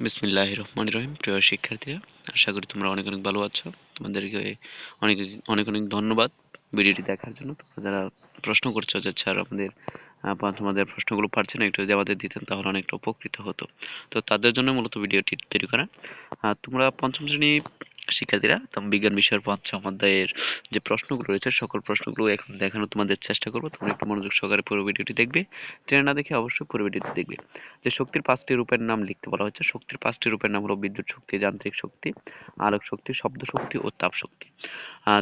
বিসমিল্লাহ রহমান রহিম। প্রিয় শিক্ষার্থীরা, আশা করি তোমরা অনেক অনেক ভালো আছো। তোমাদেরকে অনেক অনেক অনেক ধন্যবাদ ভিডিওটি দেখার জন্য। তোমরা যারা প্রশ্ন করছ যে, স্যার, আমাদের তোমাদের প্রশ্নগুলো পারছে না, একটু যদি আমাদের দিতেন তাহলে অনেকটা উপকৃত হতো। তো তাদের জন্য মূলত ভিডিওটি তৈরি করা। আর তোমরা পঞ্চম শ্রেণি শিক্ষার্থীরা তোমরা বিজ্ঞান বিষয়ের পঞ্চম অধ্যায়ের যে প্রশ্নগুলো রয়েছে, সকল প্রশ্নগুলো এখন দেখানো তোমাদের চেষ্টা করব। তোমরা একটু মনোযোগ সহকারে পুরো ভিডিওটি দেখবে। ট্রেনে না দেখে অবশ্যই পুরো ভিডিওটি দেখবে। যে শক্তির পাঁচটি রূপের নাম লিখতে বলা হচ্ছে শক্তির পাঁচটি রূপের নাম হলো বিদ্যুৎ শক্তি, যান্ত্রিক শক্তি, আলোক শক্তি, শব্দ শক্তি ও তাপ শক্তি।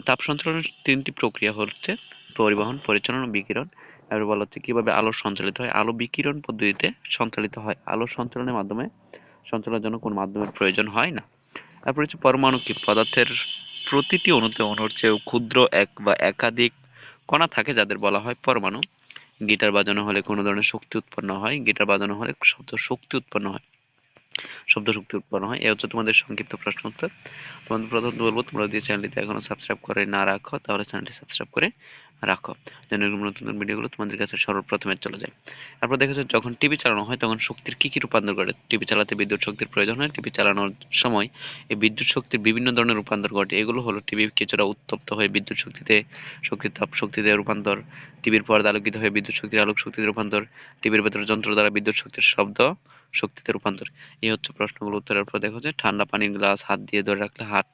তাপ সঞ্চালনের তিনটি প্রক্রিয়া হচ্ছে পরিবহন, পরিচালনা বিকিরণ। এবার বলা হচ্ছে কীভাবে আলো সঞ্চালিত হয়? আলো বিকিরণ পদ্ধতিতে সঞ্চালিত হয়। আলো সঞ্চালনের মাধ্যমে সঞ্চালনের জন্য কোন মাধ্যমের প্রয়োজন হয় না। তারপর হচ্ছে পরমাণু কি? পদার্থের প্রতিটি অণুতে অণুর চেয়েও ক্ষুদ্র এক বা একাধিক কণা থাকে যাদের বলা হয় পরমাণু। গিটার বাজানো হলে কোনো ধরনের শক্তি উৎপন্ন হয়, গিটার বাজানো হলে শব্দ শক্তি উৎপন্ন হয়। শব্দ শক্তি উৎপন্ন হয়। এ হচ্ছে তোমাদের সংক্ষিপ্ত প্রশ্ন উত্তর। তোমাদের প্রথম বলব, তোমরা যদি চ্যানেলটিতে এখনও সাবস্ক্রাইব করে না রাখো, তাহলে চ্যানেলটি সাবস্ক্রাইব করে রাখো। যেন এরকম নতুন নতুন ভিডিওগুলো তোমাদের কাছে সর্বপ্রথমে চলে যায়। তারপর দেখা যায় যখন টিভি চালানো হয়, তখন শক্তির কি কি রূপান্তর করে টিভি চালাতে বিদ্যুৎ শক্তির প্রয়োজন হয়। টিভি চালানোর সময় এই বিদ্যুৎ শক্তির বিভিন্ন ধরনের রূপান্তর ঘটে। এগুলো হলো টিভি কিছুটা উত্তপ্ত হয়ে বিদ্যুৎ শক্তিতে শক্তি তাপ শক্তিতে রূপান্তর টিভির পর্দা আলোকিত হয়ে বিদ্যুৎ শক্তির আলোক শক্তিতে রূপান্তর টিভির ভেতরে যন্ত্র দ্বারা বিদ্যুৎ শক্তির শব্দ শক্তিতে রূপান্তর। এই হচ্ছে প্রশ্নগুলো উত্তরের পর দেখো যে ঠান্ডা পানির গ্লাস হাত দিয়ে ধরে রাখলে হাত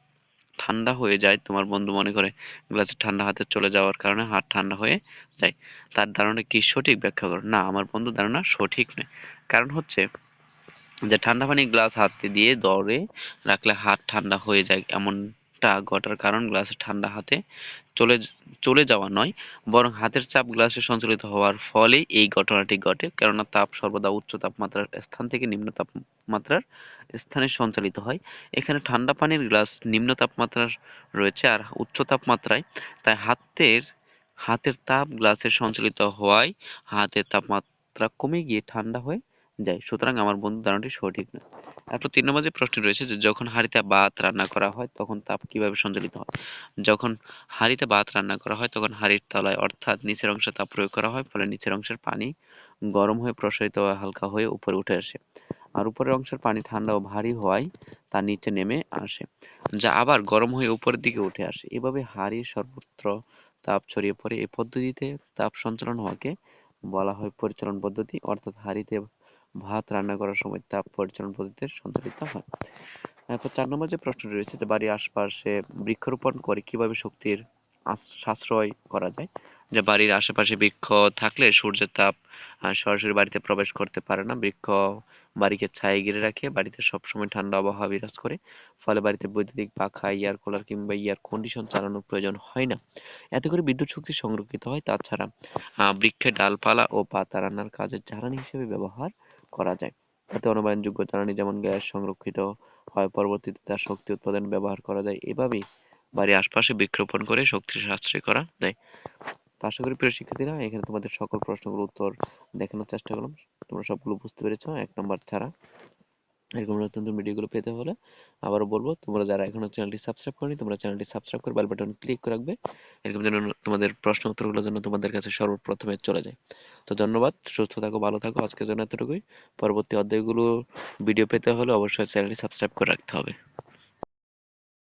ঠান্ডা হয়ে যায়, তোমার বন্ধু মনে করে গ্লাসে ঠান্ডা হাতে চলে যাওয়ার কারণে হাত ঠান্ডা হয়ে যায়। তার ধারণা কি সঠিক ব্যাখ্যা করো? না, আমার বন্ধু ধারণা সঠিক নয়। কারণ হচ্ছে যে ঠান্ডা পানি গ্লাস হাতে দিয়ে দৌড়ে রাখলে হাত ঠান্ডা হয়ে যায় এমনটা ঘটার কারণ গ্লাসে ঠান্ডা হাতে চলে চলে যাওয়া নয়, বরং হাতের চাপ গ্লাসে সঞ্চালিত হওয়ার ফলেই এই ঘটনাটি ঘটে। কেননা তাপ সর্বদা উচ্চ তাপমাত্রার স্থান থেকে নিম্ন তাপমাত্রার স্থানে সঞ্চালিত হয়। এখানে ঠান্ডা পানির গ্লাস নিম্ন তাপমাত্রার রয়েছে আর উচ্চ তাপমাত্রায়। তাই হাতের হাতের তাপ গ্লাসে সঞ্চালিত হওয়ায় হাতের তাপমাত্রা কমে গিয়ে ঠান্ডা হয়ে যায় সুতরাং আমার বন্ধু ধারণাটি সঠিক নয় তারপর তিন নম্বর যে প্রশ্ন রয়েছে যে যখন হাঁড়িতে ভাত রান্না করা হয়, তখন তাপ কীভাবে সঞ্চালিত হয়? যখন হাঁড়িতে ভাত রান্না করা হয়, তখন হাঁড়ির তলায় অর্থাৎ নিচের অংশে তাপ প্রয়োগ করা হয়, ফলে নিচের অংশের পানি গরম হয়ে প্রসারিত হালকা হয়ে উপরে উঠে আসে। আর উপরের অংশের পানি ঠান্ডা ও ভারী হওয়ায় তা নিচে নেমে আসে, যা আবার গরম হয়ে উপরের দিকে উঠে আসে। এভাবে হাঁড়ির সর্বত্র তাপ ছড়িয়ে পড়ে। এই পদ্ধতিতে তাপ সঞ্চালন হওয়াকে বলা হয় পরিচালন পদ্ধতি। অর্থাৎ হাঁড়িতে ভাত রান্না করার সময় তাপ পরিচালন পদ্ধতিতে সঞ্চালিত হয়। এরপর চার নম্বর যে প্রশ্নটি রয়েছে যে বাড়ির আশপাশে বৃক্ষরোপণ করে কীভাবে শক্তির সাশ্রয় করা যায়? যে বাড়ির আশেপাশে বৃক্ষ থাকলে সূর্যের তাপ সরাসরি বাড়িতে প্রবেশ করতে পারে না। বৃক্ষ বাড়িকে ছায়ে ঘিরে রাখে, বাড়িতে সবসময় ঠান্ডা আবহাওয়া বিরাজ করে, ফলে বাড়িতে বৈদ্যুতিক পাখা, এয়ার কুলার কিংবা এয়ার কন্ডিশন চালানোর প্রয়োজন হয় না। এতে করে বিদ্যুৎ শক্তি সংরক্ষিত হয়। তাছাড়া বৃক্ষের ডালপালা ও পাতা রান্নার কাজে জ্বালানি হিসেবে ব্যবহার করা যায়। এতে অনবায়নযোগ্য জ্বালানি যেমন গ্যাস সংরক্ষিত হয়, পরবর্তীতে তার শক্তি উৎপাদন ব্যবহার করা যায়। এভাবেই বাড়ির আশপাশে বৃক্ষরোপণ করে শক্তি সাশ্রয় করা যায়। তো আশা করি প্রিয় শিক্ষার্থীরা, এখানে তোমাদের সকল প্রশ্নগুলোর উত্তর দেখানোর চেষ্টা করলাম। তোমরা সবগুলো বুঝতে পেরেছ, এক নম্বর ছাড়া। এরকম নতুন নতুন ভিডিওগুলো পেতে হলে আবারও বলব, তোমরা যারা এখনও চ্যানেলটি সাবস্ক্রাইব করনি, তোমরা চ্যানেলটি সাবস্ক্রাইব করে বেল বাটন ক্লিক করে রাখবে। এরকম যেন তোমাদের প্রশ্ন উত্তরগুলোর যেন তোমাদের কাছে সর্বপ্রথমে চলে যায়। তো ধন্যবাদ, সুস্থ থাকো, ভালো থাকো। আজকের জন্য এতটুকুই। পরবর্তী অধ্যায়গুলো ভিডিও পেতে হলে অবশ্যই চ্যানেলটি সাবস্ক্রাইব করে রাখতে হবে।